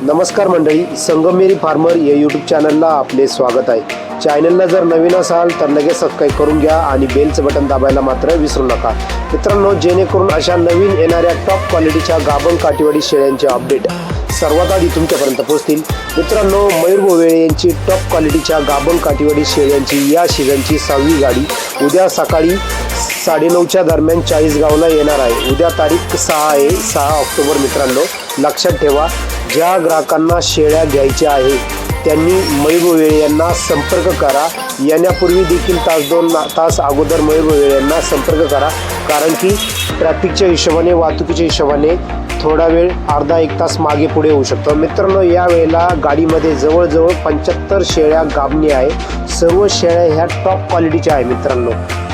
नमस्कार मंडळी संगमेरी फार्मर या यूट्यूब चॅनलला आपले स्वागत आहे. चॅनलला जर नवीन असाल तर लगेच सबस्क्राईब करून घ्या आणि बेलचं बटन दाबायला मात्र विसरू नका. मित्रांनो जेणेकरून अशा नवीन येणाऱ्या टॉप क्वालिटीच्या गाभण काठीवाडी शेळ्यांचे अपडेट सर्वात आधी तुमच्यापर्यंत पोहोचतील. मित्रांनो मयूर भोवेळे यांची टॉप क्वालिटीच्या गाभण काठीवाडी शेळ्यांची या सीझनची सहावी गाडी उद्या सकाळी साडेनऊच्या दरम्यान चाळीसगावला येणार आहे. उद्या तारीख सहा आहे सहा ऑक्टोबर मित्रांनो. लक्षात ठेवा ज्या ग्राहकांना शेळ्या घ्यायच्या आहे त्यांनी मयूर यांना संपर्क करा. येण्यापूर्वी देखील तास दोन तास अगोदर मयूर यांना संपर्क करा. कारण की ट्रॅफिकच्या हिशोबाने वाहतुकीच्या हिशोबाने थोडा वेळ अर्धा एक तास मागे पुढे होऊ शकतो. मित्रांनो या वेळेला गाडीमध्ये जवळजवळ पंच्याहत्तर शेळ्या गाबणी आहे. सर्व शेळ्या ह्या टॉप क्वालिटीच्या आहे मित्रांनो.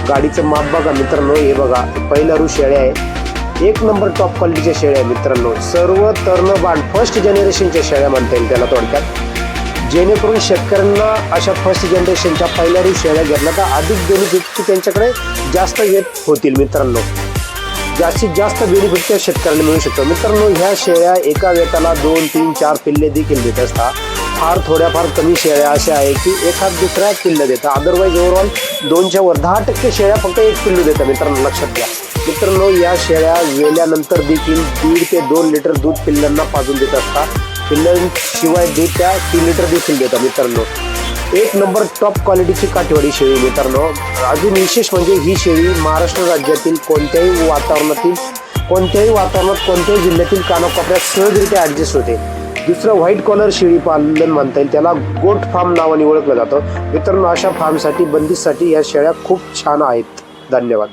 गाडीचं माप बघा मित्रांनो. हे बघा पहिला रू शेळ्या आहे. एक नंबर टॉप क्वालिटीच्या शेळ्या मित्रांनो. सर्व तर्ण बाण फर्स्ट जनरेशनच्या शेळ्या म्हणता येईल त्याला थोडक्यात. जेणेकरून शेतकऱ्यांना अशा फर्स्ट जनरेशनच्या पहिल्या शेळ्या घेतल्या तर अधिक बेनिफिट त्यांच्याकडे जास्त येत होतील मित्रांनो. जास्तीत जास्त बेनिफिट त्या शेतकऱ्यांना मिळू शकतो. मित्रांनो ह्या शेळ्या एका वेताला दोन तीन चार पिल्ले देखील देत असतात. फार थोड्याफार कमी शेळ्या अशा आहे की एखाद दुसऱ्या पिल्लं देतात. अदरवाईज ओव्हरऑल दोनच्या वर दहा टक्के शेळ्या फक्त एक पिल्लू देतात मित्रांनो लक्षात घ्या. मित्रांनो या शेळ्या वेल्यानंतर देखील दीड ते दोन लिटर दूध पिल्लांना पाजून देत असतात. पिल्लांशिवाय दूध त्या तीन लिटर देखील देतात मित्रांनो. एक नंबर टॉप क्वालिटीची काठेवाडी शेळी मित्रांनो. अजून विशेष म्हणजे ही शेळी महाराष्ट्र राज्यातील कोणत्याही वातावरणातील कोणत्याही वातावरणात कोणत्याही जिल्ह्यातील कानाकोपऱ्यात सहजरित्या ॲडजस्ट होते. दुसरं व्हाईट कॉलर शेळी पालन म्हणता येईल. त्याला गोट फार्म नावाने ओळखलं जातं. मित्रांनो अशा फार्मसाठी बंदिस्तसाठी या शेळ्या खूप छान आहेत. धन्यवाद.